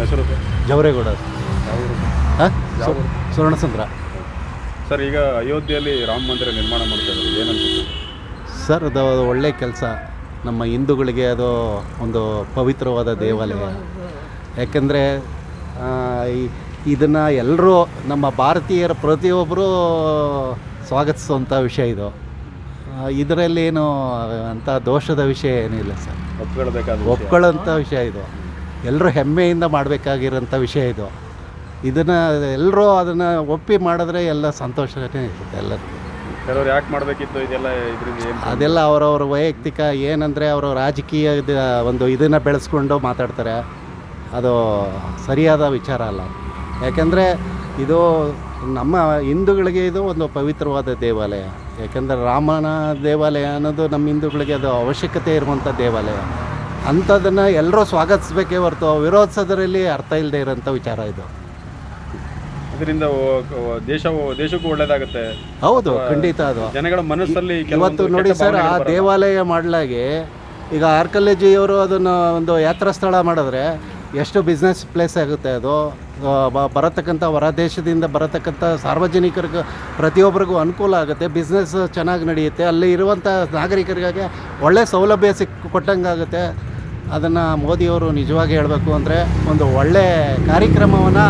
ನಿಮ್ಮ ಹೆಸರು ಸರ್ ಜವರೇಗೌಡ? ಹಾಂ? ಯಾವ ಸರ್ ಈಗ ಅಯೋಧ್ಯೆಯಲ್ಲಿ ರಾಮ ಮಂದಿರ ನಿರ್ಮಾಣ ಮಾಡ್ತಾ ಇದ್ದಾರೆ. ಏನನ್ಸುತ್ತೆ ಸರ್ ಅದು ಒಳ್ಳೆಯ ಕೆಲಸ. ನಮ್ಮ ಹಿಂದೂಗಳಿಗೆ ಅದು ಒಂದು ಪವಿತ್ರವಾದ ದೇವಾಲಯ. ಯಾಕೆಂದರೆ ಇದನ್ನು ಎಲ್ಲರೂ ನಮ್ಮ ಭಾರತೀಯರ ಪ್ರತಿಯೊಬ್ಬರೂ ಸ್ವಾಗತಿಸುವಂಥ ವಿಷಯ ಇದು. ಇದರಲ್ಲಿ ಏನು ಅಂಥ ದೋಷದ ವಿಷಯ ಏನಿಲ್ಲ ಸರ್. ಒಪ್ಕೊಳ್ಬೇಕಾದ. ಒಪ್ಕೊಳ್ಳೋಂಥ ವಿಷಯ ಇದು. ಎಲ್ಲರೂ ಹೆಮ್ಮೆಯಿಂದ ಮಾಡಬೇಕಾಗಿರೋಂಥ ವಿಷಯ ಇದು. ಇದನ್ನು ಎಲ್ಲರೂ ಅದನ್ನು ಒಪ್ಪಿ ಮಾಡಿದ್ರೆ ಎಲ್ಲ ಸಂತೋಷನೇ ಇರುತ್ತೆ ಎಲ್ಲರಿಗೂ. ಕೆಲವ್ರು ಯಾಕೆ ಮಾಡಬೇಕಿತ್ತು ಇದೆಲ್ಲ ಇದರಿಂದ ಏನು ಅದೆಲ್ಲ ಅವರವ್ರ ವೈಯಕ್ತಿಕ ಏನಂದರೆ ಅವರು ರಾಜಕೀಯದ ಒಂದು ಇದನ್ನು ಬೆಳೆಸ್ಕೊಂಡು ಮಾತಾಡ್ತಾರೆ. ಅದು ಸರಿಯಾದ ವಿಚಾರ ಅಲ್ಲ. ಯಾಕೆಂದರೆ ಇದು ನಮ್ಮ ಹಿಂದೂಗಳಿಗೆ ಇದು ಒಂದು ಪವಿತ್ರವಾದ ದೇವಾಲಯ. ಯಾಕೆಂದರೆ ರಾಮನ ದೇವಾಲಯ ಅನ್ನೋದು ನಮ್ಮ ಹಿಂದೂಗಳಿಗೆ ಅದು ಅವಶ್ಯಕತೆ ಇರುವಂಥ ದೇವಾಲಯ. ಅಂಥದ್ದನ್ನು ಎಲ್ಲರೂ ಸ್ವಾಗತಿಸ್ಬೇಕೇ ಹೊರತು ವಿರೋಧಿಸೋದ್ರಲ್ಲಿ ಅರ್ಥ ಇಲ್ಲದೆ ಇರೋಂಥ ವಿಚಾರ ಇದು. ಅದರಿಂದ ದೇಶ ದೇಶಕ್ಕೂ ಒಳ್ಳೇದಾಗುತ್ತೆ. ಹೌದು ಖಂಡಿತ ಅದು. ಜನಗಳ ಮನಸ್ಸಲ್ಲಿ ಇವತ್ತು ನೋಡಿ ಸರ್ ಆ ದೇವಾಲಯ ಮಾಡಲಾಗಿ ಈಗ ಆರ್ಕಲೇಜಿಯವರು ಅದನ್ನು ಒಂದು ಯಾತ್ರಾ ಸ್ಥಳ ಮಾಡಿದ್ರೆ ಎಷ್ಟು ಬಿಸ್ನೆಸ್ ಪ್ಲೇಸ್ ಆಗುತ್ತೆ ಅದು? ಬರತಕ್ಕಂಥ ಹೊರ ದೇಶದಿಂದ ಬರತಕ್ಕಂಥ ಸಾರ್ವಜನಿಕರಿಗೂ ಪ್ರತಿಯೊಬ್ಬರಿಗೂ ಅನುಕೂಲ ಆಗುತ್ತೆ ಬಿಸ್ನೆಸ್ ಚೆನ್ನಾಗಿ ನಡೆಯುತ್ತೆ ಅಲ್ಲಿ ಇರುವಂಥ ನಾಗರಿಕರಿಗಾಗಿ ಒಳ್ಳೆಯ ಸೌಲಭ್ಯ ಸಿಕ್ಕ ಕೊಟ್ಟಂಗಾಗುತ್ತೆ. ಅದನ್ನು ಮೋದಿಯವರು ನಿಜವಾಗಿ ಹೇಳಬೇಕು ಅಂದರೆ ಒಂದು ಒಳ್ಳೆ ಕಾರ್ಯಕ್ರಮವನ್ನು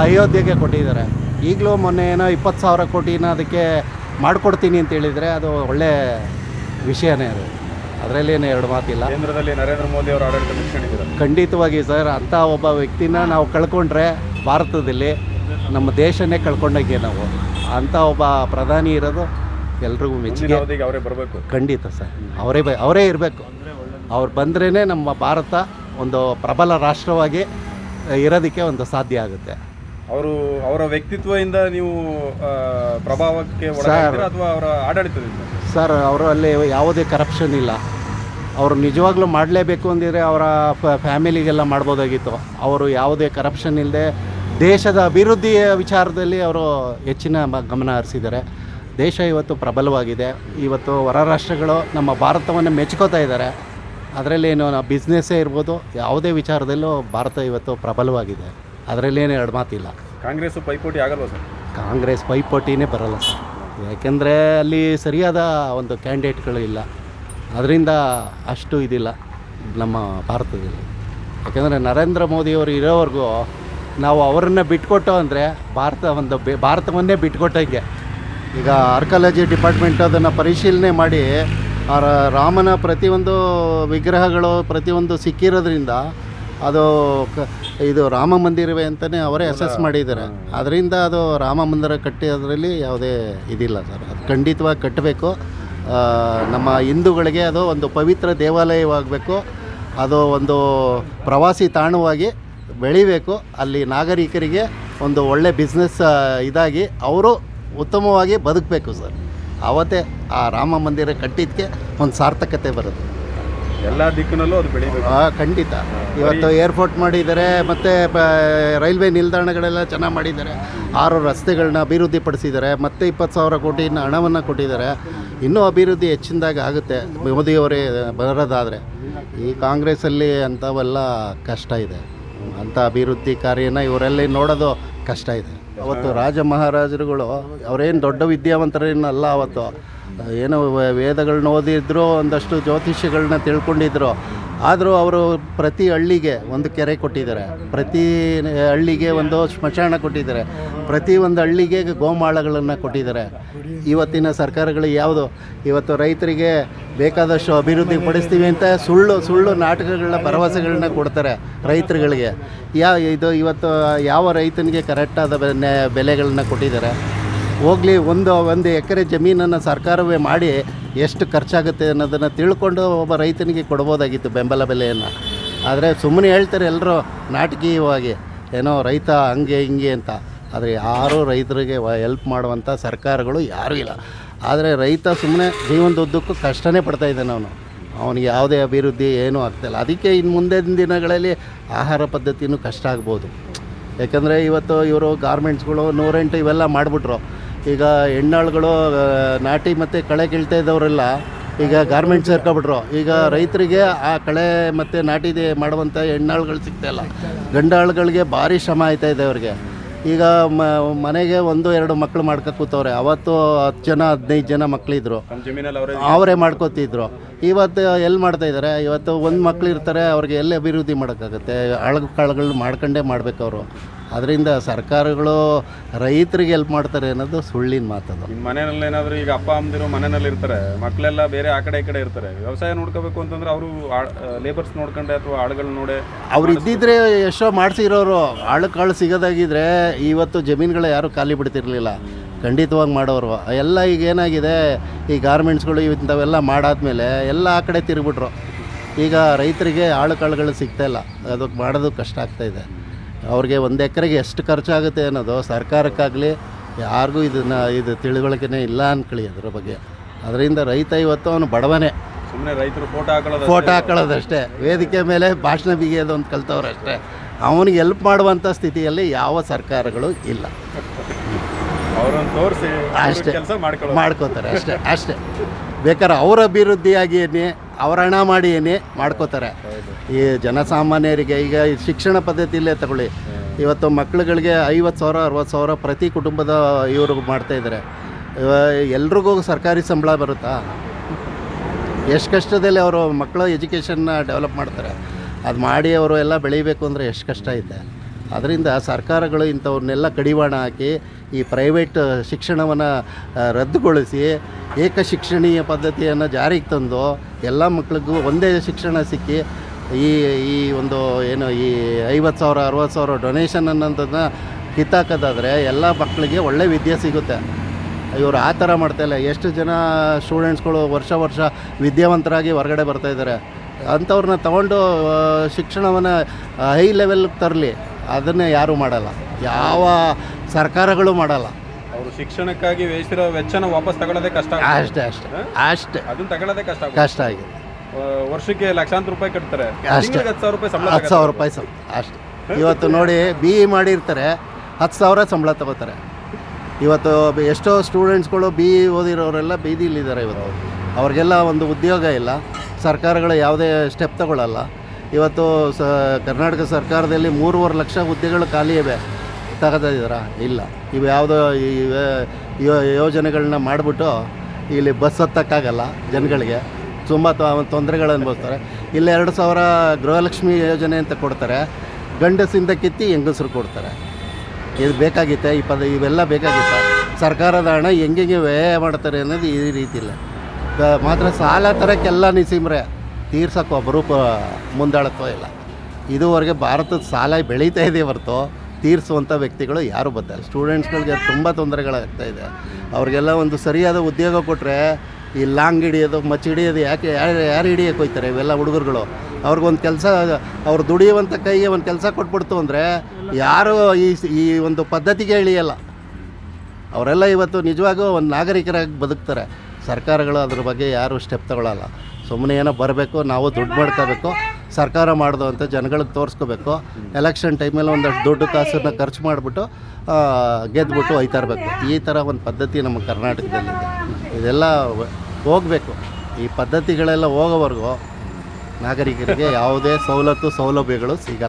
ಅಯೋಧ್ಯೆಗೆ ಕೊಟ್ಟಿದ್ದಾರೆ. ಈಗಲೂ ಮೊನ್ನೆ ಏನೋ ಇಪ್ಪತ್ತು ಸಾವಿರ ಕೋಟಿನ ಅದಕ್ಕೆ ಮಾಡಿಕೊಡ್ತೀನಿ ಅಂತ ಹೇಳಿದರೆ ಅದು ಒಳ್ಳೆ ವಿಷಯನೇ ಅದು. ಅದರಲ್ಲೇನು ಎರಡು ಮಾತಿಲ್ಲ. ಕೇಂದ್ರದಲ್ಲಿ ನರೇಂದ್ರ ಮೋದಿ ಅವರು ಆಡಳಿತ ಖಂಡಿತವಾಗಿ ಸರ್ ಅಂಥ ಒಬ್ಬ ವ್ಯಕ್ತಿನ ನಾವು ಕಳ್ಕೊಂಡ್ರೆ ಭಾರತದಲ್ಲಿ ನಮ್ಮ ದೇಶನೇ ಕಳ್ಕೊಂಡಂಗೆ ನಾವು. ಅಂಥ ಒಬ್ಬ ಪ್ರಧಾನಿ ಇರೋದು ಎಲ್ರಿಗೂ ಮೆಚ್ಚುಗೆ. ಅವರೇ ಬರಬೇಕು. ಖಂಡಿತ ಸರ್ ಅವರೇ ಬ ಅವರೇ ಇರಬೇಕು. ಅವ್ರು ಬಂದ್ರೇ ನಮ್ಮ ಭಾರತ ಒಂದು ಪ್ರಬಲ ರಾಷ್ಟ್ರವಾಗಿ ಇರೋದಕ್ಕೆ ಒಂದು ಸಾಧ್ಯ ಆಗುತ್ತೆ. ಅವರು ಅವರ ವ್ಯಕ್ತಿತ್ವದಿಂದ ನೀವು ಪ್ರಭಾವಕ್ಕೆ ಅಥವಾ ಅವರ ಆಡಳಿತದಿಂದ? ಸರ್ ಅವರಲ್ಲಿ ಯಾವುದೇ ಕರಪ್ಷನ್ ಇಲ್ಲ. ಅವರು ನಿಜವಾಗ್ಲೂ ಮಾಡಲೇಬೇಕು ಅಂದಿದ್ರೆ ಅವರ ಫ್ಯಾಮಿಲಿಗೆಲ್ಲ ಮಾಡ್ಬೋದಾಗಿತ್ತು. ಅವರು ಯಾವುದೇ ಕರಪ್ಷನ್ ಇಲ್ಲದೆ ದೇಶದ ಅಭಿವೃದ್ಧಿಯ ವಿಚಾರದಲ್ಲಿ ಅವರು ಹೆಚ್ಚಿನ ಗಮನ ಹರಿಸಿದ್ದಾರೆ. ದೇಶ ಇವತ್ತು ಪ್ರಬಲವಾಗಿದೆ. ಇವತ್ತು ಹೊರ ರಾಷ್ಟ್ರಗಳು ನಮ್ಮ ಭಾರತವನ್ನು ಮೆಚ್ಕೋತಾ ಇದ್ದಾರೆ. ಅದರಲ್ಲೇನು ಬಿಸ್ನೆಸ್ಸೇ ಇರ್ಬೋದು ಯಾವುದೇ ವಿಚಾರದಲ್ಲೂ ಭಾರತ ಇವತ್ತು ಪ್ರಬಲವಾಗಿದೆ. ಅದರಲ್ಲೇನು ಎರಡು ಮಾತಿಲ್ಲ. ಕಾಂಗ್ರೆಸ್ ಪೈಪೋಟಿ ಆಗಲ್ವ ಸರ್? ಕಾಂಗ್ರೆಸ್ ಪೈಪೋಟಿನೇ ಬರಲ್ಲ ಸರ್. ಯಾಕೆಂದರೆ ಅಲ್ಲಿ ಸರಿಯಾದ ಒಂದು ಕ್ಯಾಂಡಿಡೇಟ್ಗಳು ಇಲ್ಲ. ಅದರಿಂದ ಅಷ್ಟು ಇದಿಲ್ಲ ನಮ್ಮ ಭಾರತದಲ್ಲಿ. ಯಾಕೆಂದರೆ ನರೇಂದ್ರ ಮೋದಿಯವರು ಇರೋವರೆಗೂ ನಾವು ಅವರನ್ನು ಬಿಟ್ಕೊಟ್ಟು ಅಂದರೆ ಭಾರತ ಒಂದು ಬೆ ಭಾರತವನ್ನೇ ಬಿಟ್ಕೊಟ್ಟಂಗೆ. ಈಗ ಆರ್ಕಾಲಜಿ ಡಿಪಾರ್ಟ್ಮೆಂಟ್ ಅದನ್ನು ಪರಿಶೀಲನೆ ಮಾಡಿ ಆ ರಾಮನ ಪ್ರತಿಯೊಂದು ವಿಗ್ರಹಗಳು ಪ್ರತಿಯೊಂದು ಸಿಕ್ಕಿರೋದ್ರಿಂದ ಅದು ಕ ಇದು ರಾಮ ಮಂದಿರವೇ ಅಂತಲೇ ಅವರೇ ಅಸೆಸ್ ಮಾಡಿದ್ದಾರೆ. ಅದರಿಂದ ಅದು ರಾಮ ಮಂದಿರ ಕಟ್ಟಿರೋದ್ರಲ್ಲಿ ಯಾವುದೇ ಇದಿಲ್ಲ ಸರ್. ಅದು ಖಂಡಿತವಾಗಿ ಕಟ್ಟಬೇಕು. ನಮ್ಮ ಹಿಂದೂಗಳಿಗೆ ಅದು ಒಂದು ಪವಿತ್ರ ದೇವಾಲಯವಾಗಬೇಕು. ಅದು ಒಂದು ಪ್ರವಾಸಿ ತಾಣವಾಗಿ ಬೆಳಿಬೇಕು. ಅಲ್ಲಿ ನಾಗರಿಕರಿಗೆ ಒಂದು ಒಳ್ಳೆ ಬಿಸ್ನೆಸ್ ಇದಾಗಿ ಅವರು ಉತ್ತಮವಾಗಿ ಬದುಕಬೇಕು ಸರ್. ಆವತ್ತೇ ಆ ರಾಮ ಮಂದಿರ ಕಟ್ಟಿದ್ದಕ್ಕೆ ಒಂದು ಸಾರ್ಥಕತೆ ಬರುತ್ತೆ. ಎಲ್ಲ ದಿಕ್ಕಿನಲ್ಲೂ ಅದು ಬೆಳಿಬೇಕು. ಹಾಂ ಖಂಡಿತ. ಇವತ್ತು ಏರ್ಪೋರ್ಟ್ ಮಾಡಿದ್ದಾರೆ ಮತ್ತು ರೈಲ್ವೆ ನಿಲ್ದಾಣಗಳೆಲ್ಲ ಚೆನ್ನಾಗಿ ಮಾಡಿದ್ದಾರೆ. ಆರು ರಸ್ತೆಗಳನ್ನ ಅಭಿವೃದ್ಧಿ ಪಡಿಸಿದ್ದಾರೆ ಮತ್ತೆ ಇಪ್ಪತ್ತು ಸಾವಿರ ಕೋಟಿನ ಹಣವನ್ನು ಕೊಟ್ಟಿದ್ದಾರೆ. ಇನ್ನೂ ಅಭಿವೃದ್ಧಿ ಹೆಚ್ಚಿನದಾಗ ಆಗುತ್ತೆ. ಮೋದಿಯವರೇ ಬರೋದಾದರೆ. ಈ ಕಾಂಗ್ರೆಸ್ಸಲ್ಲಿ ಅಂಥವೆಲ್ಲ ಕಷ್ಟ ಇದೆ. ಅಂಥ ಅಭಿವೃದ್ಧಿ ಕಾರ್ಯನ ಇವರಲ್ಲಿ ನೋಡೋದು ಕಷ್ಟ ಇದೆ. ಅವತ್ತು ರಾಜ ಮಹಾರಾಜರುಗಳು ಅವರೇನು ದೊಡ್ಡ ವಿದ್ಯಾವಂತರೇನಲ್ಲ ಅವತ್ತು. ಏನೋ ವೇದಗಳನ್ನ ಓದಿದ್ರು ಒಂದಷ್ಟು ಜ್ಯೋತಿಷ್ಯಗಳನ್ನ ತಿಳ್ಕೊಂಡಿದ್ರು. ಆದರೂ ಅವರು ಪ್ರತಿ ಹಳ್ಳಿಗೆ ಒಂದು ಕೆರೆ ಕೊಟ್ಟಿದ್ದಾರೆ. ಪ್ರತಿ ಹಳ್ಳಿಗೆ ಒಂದು ಸ್ಮಶಾನ ಕೊಟ್ಟಿದ್ದಾರೆ. ಪ್ರತಿ ಒಂದು ಹಳ್ಳಿಗೆ ಗೋಮಾಳಗಳನ್ನು ಕೊಟ್ಟಿದ್ದಾರೆ. ಇವತ್ತಿನ ಸರ್ಕಾರಗಳು ಯಾವುದು? ಇವತ್ತು ರೈತರಿಗೆ ಬೇಕಾದಷ್ಟು ಅಭಿವೃದ್ಧಿ ಪಡಿಸ್ತೀವಿ ಅಂತ ಸುಳ್ಳು ಸುಳ್ಳು ನಾಟಕಗಳನ್ನ, ಭರವಸೆಗಳನ್ನ ಕೊಡ್ತಾರೆ ರೈತರುಗಳಿಗೆ. ಯಾ, ಇದು ಇವತ್ತು ಯಾವ ರೈತನಿಗೆ ಕರೆಕ್ಟಾದ ಬೆಲೆ ಬೆಲೆಗಳನ್ನ ಕೊಟ್ಟಿದ್ದಾರೆ? ಹೋಗಲಿ, ಒಂದು ಒಂದು ಎಕರೆ ಜಮೀನನ್ನು ಸರ್ಕಾರವೇ ಮಾಡಿ ಎಷ್ಟು ಖರ್ಚಾಗುತ್ತೆ ಅನ್ನೋದನ್ನು ತಿಳ್ಕೊಂಡು ಒಬ್ಬ ರೈತನಿಗೆ ಕೊಡ್ಬೋದಾಗಿತ್ತು ಬೆಂಬಲ ಬೆಲೆಯನ್ನು. ಆದರೆ ಸುಮ್ಮನೆ ಹೇಳ್ತಾರೆ ಎಲ್ಲರೂ ನಾಟಕೀಯವಾಗಿ, ಏನೋ ರೈತ ಹಂಗೆ ಹಿಂಗೆ ಅಂತ. ಆದರೆ ಯಾರೂ ರೈತರಿಗೆ ಹೆಲ್ಪ್ ಮಾಡುವಂಥ ಸರ್ಕಾರಗಳು ಯಾರೂ ಇಲ್ಲ. ಆದರೆ ರೈತ ಸುಮ್ಮನೆ ಜೀವನದುದ್ದಕ್ಕೂ ಕಷ್ಟನೇ ಪಡ್ತಾ ಇದ್ದಾನೆ ಅವನು. ಅವನಿಗೆ ಯಾವುದೇ ಅಭಿವೃದ್ಧಿ ಏನೂ ಆಗ್ತಾಯಿಲ್ಲ ಅದಕ್ಕೆ ಇನ್ನು ಮುಂದಿನ ದಿನಗಳಲ್ಲಿ ಆಹಾರ ಪದ್ಧತಿಯೂ ಕಷ್ಟ ಆಗ್ಬೋದು. ಯಾಕಂದರೆ ಇವತ್ತು ಇವರು ಗಾರ್ಮೆಂಟ್ಸ್ಗಳು ನೂರೆಂಟು ಇವೆಲ್ಲ ಮಾಡಿಬಿಟ್ರು. ಈಗ ಹೆಣ್ಣಾಳುಗಳು ನಾಟಿ ಮತ್ತು ಕಳೆ ಕೀಳ್ತಾ ಇದ್ದವರೆಲ್ಲ ಈಗ ಗಾರ್ಮೆಂಟ್ ಸೇರ್ಕೊಬಿಟ್ರು. ಈಗ ರೈತರಿಗೆ ಆ ಕಳೆ ಮತ್ತು ನಾಟಿದೆ ಮಾಡುವಂಥ ಹೆಣ್ಣಾಳುಗಳು ಸಿಗ್ತಾಯಿಲ್ಲ ಗಂಡಾಳುಗಳಿಗೆ ಭಾರಿ ಶ್ರಮ ಆಯ್ತಾ ಇದೆ ಅವ್ರಿಗೆ. ಈಗ ಮ ಮನೆಗೆ ಒಂದು ಎರಡು ಮಕ್ಕಳು ಮಾಡ್ಕೊ ಕೂತವ್ರೆ. ಅವತ್ತು ಹತ್ತು ಜನ ಹದಿನೈದು ಜನ ಮಕ್ಕಳಿದ್ರು ಅವರೇ ಮಾಡ್ಕೋತಿದ್ರು. ಇವತ್ತು ಎಲ್ಲಿ ಮಾಡ್ತಾ ಇದ್ದಾರೆ ಇವತ್ತು ಒಂದು ಮಕ್ಕಳು ಇರ್ತಾರೆ ಅವ್ರಿಗೆ ಎಲ್ಲಿ ಅಭಿವೃದ್ಧಿ ಮಾಡೋಕ್ಕಾಗುತ್ತೆ? ಆಳು ಕಾಳುಗಳು ಮಾಡ್ಕೊಂಡೇ ಮಾಡ್ಬೇಕು ಅವರು ಅದರಿಂದ ಸರ್ಕಾರಗಳು ರೈತರಿಗೆ ಹೆಲ್ಪ್ ಮಾಡ್ತಾರೆ ಅನ್ನೋದು ಸುಳ್ಳಿನ ಮಾತದು. ನಿಮ್ಮ ಮನೆಯಲ್ಲಿ ಏನಾದರೂ ಈಗ ಅಪ್ಪ ಅಮ್ಮದಿರು ಮನೆಯಲ್ಲಿ ಇರ್ತಾರೆ ಮಕ್ಕಳೆಲ್ಲ ಬೇರೆ ಆ ಕಡೆ ಈ ಕಡೆ ಇರ್ತಾರೆ ವ್ಯವಸಾಯ ನೋಡ್ಕೋಬೇಕು ಅಂತಂದ್ರೆ ಅವರು ಲೇಬರ್ಸ್ ನೋಡ್ಕೊಂಡೆ ಅಥವಾ ಆಳುಗಳು ನೋಡೆ ಅವ್ರು ಇದ್ದಿದ್ರೆ ಎಷ್ಟೋ ಮಾಡಿಸಿರೋರು ಆಳು ಕಾಳು ಸಿಗೋದಾಗಿದ್ರೆ ಇವತ್ತು ಜಮೀನುಗಳು ಯಾರು ಖಾಲಿ ಬಿಡ್ತಿರ್ಲಿಲ್ಲ. ಖಂಡಿತವಾಗಿ ಮಾಡೋರು. ಎಲ್ಲ ಈಗ ಏನಾಗಿದೆ ಈ ಗಾರ್ಮೆಂಟ್ಸ್ಗಳು ಇಂಥವೆಲ್ಲ ಮಾಡಾದ್ಮೇಲೆ ಎಲ್ಲ ಆ ಕಡೆ ತಿರುಗ್ಬಿಟ್ರು. ಈಗ ರೈತರಿಗೆ ಆಳು ಕಾಳುಗಳು ಸಿಗ್ತಾ ಇಲ್ಲ. ಅದಕ್ಕೆ ಮಾಡೋದು ಕಷ್ಟ ಆಗ್ತಾಯಿದೆ ಅವ್ರಿಗೆ ಒಂದು ಎಕರೆಗೆ ಎಷ್ಟು ಖರ್ಚಾಗುತ್ತೆ ಅನ್ನೋದು ಸರ್ಕಾರಕ್ಕಾಗಲಿ ಯಾರಿಗೂ ಇದನ್ನು ಇದು ತಿಳುವಳಿಕೆನೇ ಇಲ್ಲ ಅನ್ಕೊಳ್ಳಿ ಅದ್ರ ಬಗ್ಗೆ. ಅದರಿಂದ ರೈತ ಇವತ್ತು ಅವನು ಬಡವನೇ. ಸುಮ್ಮನೆ ರೈತರು ಫೋಟೋ ಹಾಕೊಳ್ಳೋದು ಫೋಟೋ ಹಾಕೊಳ್ಳೋದಷ್ಟೇ. ವೇದಿಕೆ ಮೇಲೆ ಭಾಷಣ ಬಿಗಿಯೋದು ಅಂತ ಕಲ್ತವ್ರು ಅಷ್ಟೇ ಅವನಿಗೆ ಹೆಲ್ಪ್ ಮಾಡುವಂಥ ಸ್ಥಿತಿಯಲ್ಲಿ ಯಾವ ಸರ್ಕಾರಗಳು ಇಲ್ಲ. ಅವರನ್ನು ತೋರಿಸಿ ಅಷ್ಟೇ. ಕೆಲಸ ಮಾಡ್ಕೊತಾರೆ ಮಾಡ್ಕೋತಾರೆ ಅಷ್ಟೇ ಅಷ್ಟೇ. ಬೇಕಾದ್ರೆ ಅವರ ಅಭಿವೃದ್ಧಿಯಾಗಿ ಏನೇ ಅವ್ರ ಹಣ ಮಾಡಿ ಏನೇ ಮಾಡ್ಕೋತಾರೆ ಈ ಜನಸಾಮಾನ್ಯರಿಗೆ ಈಗ ಈ ಶಿಕ್ಷಣ ಪದ್ಧತಿಯಲ್ಲೇ ತಗೊಳ್ಳಿ. ಇವತ್ತು ಮಕ್ಳುಗಳಿಗೆ ಐವತ್ತು ಸಾವಿರ ಅರವತ್ತು ಸಾವಿರ ಪ್ರತಿ ಕುಟುಂಬದ ಇವರು ಮಾಡ್ತಾಯಿದ್ದಾರೆ ಎಲ್ರಿಗೂ ಸರ್ಕಾರಿ ಸಂಬಳ ಬರುತ್ತಾ? ಎಷ್ಟು ಕಷ್ಟದಲ್ಲಿ ಅವರು ಮಕ್ಕಳ ಎಜುಕೇಷನ್ನ ಡೆವಲಪ್ ಮಾಡ್ತಾರೆ. ಅದು ಮಾಡಿ ಅವರು ಎಲ್ಲ ಬೆಳಿಬೇಕು ಅಂದರೆ ಎಷ್ಟು ಕಷ್ಟ ಐತೆ. ಅದರಿಂದ ಸರ್ಕಾರಗಳು ಇಂಥವ್ರನ್ನೆಲ್ಲ ಕಡಿವಾಣ ಹಾಕಿ ಈ ಪ್ರೈವೇಟ್ ಶಿಕ್ಷಣವನ್ನು ರದ್ದುಗೊಳಿಸಿ ಏಕ ಶಿಕ್ಷಣೀಯ ಪದ್ಧತಿಯನ್ನು ಜಾರಿಗೆ ತಂದು ಎಲ್ಲ ಮಕ್ಳಿಗೂ ಒಂದೇ ಶಿಕ್ಷಣ ಸಿಕ್ಕಿ ಈ ಈ ಒಂದು ಏನು ಈ ಐವತ್ತು ಸಾವಿರ, ಅರವತ್ತು ಸಾವಿರ ಡೊನೇಷನ್ ಅನ್ನೋದನ್ನು ಕಿತ್ತಾಕೋದಾದರೆ ಎಲ್ಲ ಮಕ್ಕಳಿಗೆ ಒಳ್ಳೆ ವಿದ್ಯೆ ಸಿಗುತ್ತೆ. ಇವರು ಆ ಥರ ಮಾಡ್ತಾಯಿಲ್ಲ ಎಷ್ಟು ಜನ ಸ್ಟೂಡೆಂಟ್ಸ್ಗಳು ವರ್ಷ ವರ್ಷ ವಿದ್ಯಾವಂತರಾಗಿ ಹೊರಗಡೆ ಬರ್ತಾ ಇದ್ದಾರೆ. ಅಂಥವ್ರನ್ನ ತಗೊಂಡು ಶಿಕ್ಷಣವನ್ನು ಹೈ ಲೆವೆಲ್ಗೆ ತರಲಿ. ಅದನ್ನೇ ಯಾರೂ ಮಾಡಲ್ಲ. ಯಾವ ಸರ್ಕಾರಗಳು ಮಾಡಲ್ಲ. ಅವರು ಶಿಕ್ಷಣಕ್ಕಾಗಿ ವ್ಯಯಿಸಿರೋ ವೆಚ್ಚನ ವಾಪಸ್ ತಗೊಳ್ಳೋದೇ ಕಷ್ಟ. ಅಷ್ಟೇ ಅಷ್ಟೇ ಅಷ್ಟೇ. ಅದನ್ನ ತಗೊಳ್ಳೋದೇ ಕಷ್ಟ ಕಷ್ಟ ಆಗಿದೆ. ವರ್ಷಕ್ಕೆ ಲಕ್ಷಾಂತರ ರೂಪಾಯಿ ಕಟ್ತಾರೆ. ಅಷ್ಟೇ. ಹತ್ತು ಸಾವಿರ ರೂಪಾಯಿ ಸಂಬಳ ಹತ್ತು ಸಾವಿರ ರೂಪಾಯಿ ಸಂ ಅಷ್ಟೇ. ಇವತ್ತು ನೋಡಿ ಬಿ ಇ ಮಾಡಿರ್ತಾರೆ ಹತ್ತು ಸಾವಿರ ಸಂಬಳ ತಗೋತಾರೆ. ಇವತ್ತು ಎಷ್ಟೋ ಸ್ಟೂಡೆಂಟ್ಸ್ಗಳು ಬಿ ಇ ಓದಿರೋರೆಲ್ಲ ಬೀದಿಲಿದ್ದಾರೆ ಇವತ್ತು. ಅವ್ರಿಗೆಲ್ಲ ಒಂದು ಉದ್ಯೋಗ ಇಲ್ಲ. ಸರ್ಕಾರಗಳು ಯಾವುದೇ ಸ್ಟೆಪ್ ತಗೊಳ್ಳಲ್ಲ ಇವತ್ತು ಸ ಕರ್ನಾಟಕ ಸರ್ಕಾರದಲ್ಲಿ ಮೂರುವರೆ ಲಕ್ಷ ಹುದ್ದೆಗಳು ಖಾಲಿ ಇವೆ. ತಗೋತಿದ್ದಾರಾ ಇಲ್ಲ. ಇವು ಯಾವುದೋ ಈ ಯೋಜನೆಗಳನ್ನ ಮಾಡಿಬಿಟ್ಟು ಇಲ್ಲಿ ಬಸ್ ಹತ್ತಕ್ಕಾಗಲ್ಲ ಜನಗಳಿಗೆ. ತುಂಬ ತೊಂದರೆಗಳು ಅನುಭವಿಸ್ತಾರೆ. ಇಲ್ಲಿ ಎರಡು ಸಾವಿರ ಗೃಹಲಕ್ಷ್ಮಿ ಯೋಜನೆ ಅಂತ ಕೊಡ್ತಾರೆ. ಗಂಡಸಿಂದ ಕಿತ್ತಿ ಹೆಂಗಸರು ಕೊಡ್ತಾರೆ. ಇದು ಬೇಕಾಗಿತ್ತೆ ಈ ಪದ ಇವೆಲ್ಲ ಬೇಕಾಗಿತ್ತ. ಸರ್ಕಾರದ ಹಣ ಹೆಂಗೆ ವ್ಯಯ ಮಾಡ್ತಾರೆ ಅನ್ನೋದು ಈ ರೀತಿ ಇಲ್ಲ ಮಾತ್ರ ಸಾಲ ತರಕ್ಕೆಲ್ಲ ನಿಸೀಮ್ರೆ. ತೀರ್ಸೋಕೆ ಪ ಮುಂದಾಳತ್ವ ಇಲ್ಲ. ಇದುವರೆಗೆ ಭಾರತದ ಸಾಲ ಬೆಳೀತಾ ಇದೆ ಹೊರತು ತೀರಿಸುವಂಥ ವ್ಯಕ್ತಿಗಳು ಯಾರು ಬರ್ತಾರೆ ಸ್ಟೂಡೆಂಟ್ಸ್ಗಳಿಗೆ ತುಂಬ ತೊಂದರೆಗಳಾಗ್ತಾ ಇದೆ. ಅವ್ರಿಗೆಲ್ಲ ಒಂದು ಸರಿಯಾದ ಉದ್ಯೋಗ ಕೊಟ್ಟರೆ ಈ ಲಾಂಗ್ ಹಿಡಿಯೋದು ಮಚ್ಚ ಹಿಡಿಯೋದು ಯಾಕೆ, ಯಾರು ಯಾರು ಹಿಡಿಯೋಕೆ ಹೋಯ್ತಾರೆ ಇವೆಲ್ಲ ಹುಡುಗರುಗಳು? ಅವ್ರಿಗೊಂದು ಕೆಲಸ, ಅವ್ರು ದುಡಿಯುವಂಥ ಕೈಗೆ ಒಂದು ಕೆಲಸ ಕೊಟ್ಬಿಡ್ತು ಅಂದರೆ ಯಾರು ಈ ಈ ಒಂದು ಪದ್ಧತಿಗೆ ಇಳಿಯಲ್ಲ. ಅವರೆಲ್ಲ ಇವತ್ತು ನಿಜವಾಗೂ ಒಂದು ನಾಗರಿಕರಾಗಿ ಬದುಕ್ತಾರೆ. ಸರ್ಕಾರಗಳು ಅದ್ರ ಬಗ್ಗೆ ಯಾರು ಸ್ಟೆಪ್ ತಗೊಳ್ಳಲ್ಲ ಸುಮ್ಮನೆ ಏನೋ ಬರಬೇಕು, ನಾವು ದುಡ್ಡು ಮಾಡ್ಕೋಬೇಕು, ಸರ್ಕಾರ ಮಾಡ್ದು ಅಂತ ಜನಗಳಿಗೆ ತೋರಿಸ್ಕೋಬೇಕು. ಎಲೆಕ್ಷನ್ ಟೈಮಲ್ಲಿ ಒಂದಷ್ಟು ದುಡ್ಡು ಕಾಸನ್ನು ಖರ್ಚು ಮಾಡಿಬಿಟ್ಟು ಗೆದ್ದುಬಿಟ್ಟು ಹೋಯ್ತಾ ಇರಬೇಕು. ಈ ಥರ ಒಂದು ಪದ್ಧತಿ ನಮ್ಮ ಕರ್ನಾಟಕದಲ್ಲಿದೆ. ಇದೆಲ್ಲ ಹೋಗಬೇಕು. ಈ ಪದ್ಧತಿಗಳೆಲ್ಲ ಹೋಗೋವರೆಗೂ ನಾಗರಿಕರಿಗೆ ಯಾವುದೇ ಸವಲತ್ತು ಸೌಲಭ್ಯಗಳು ಸಿಗಲ್ಲ.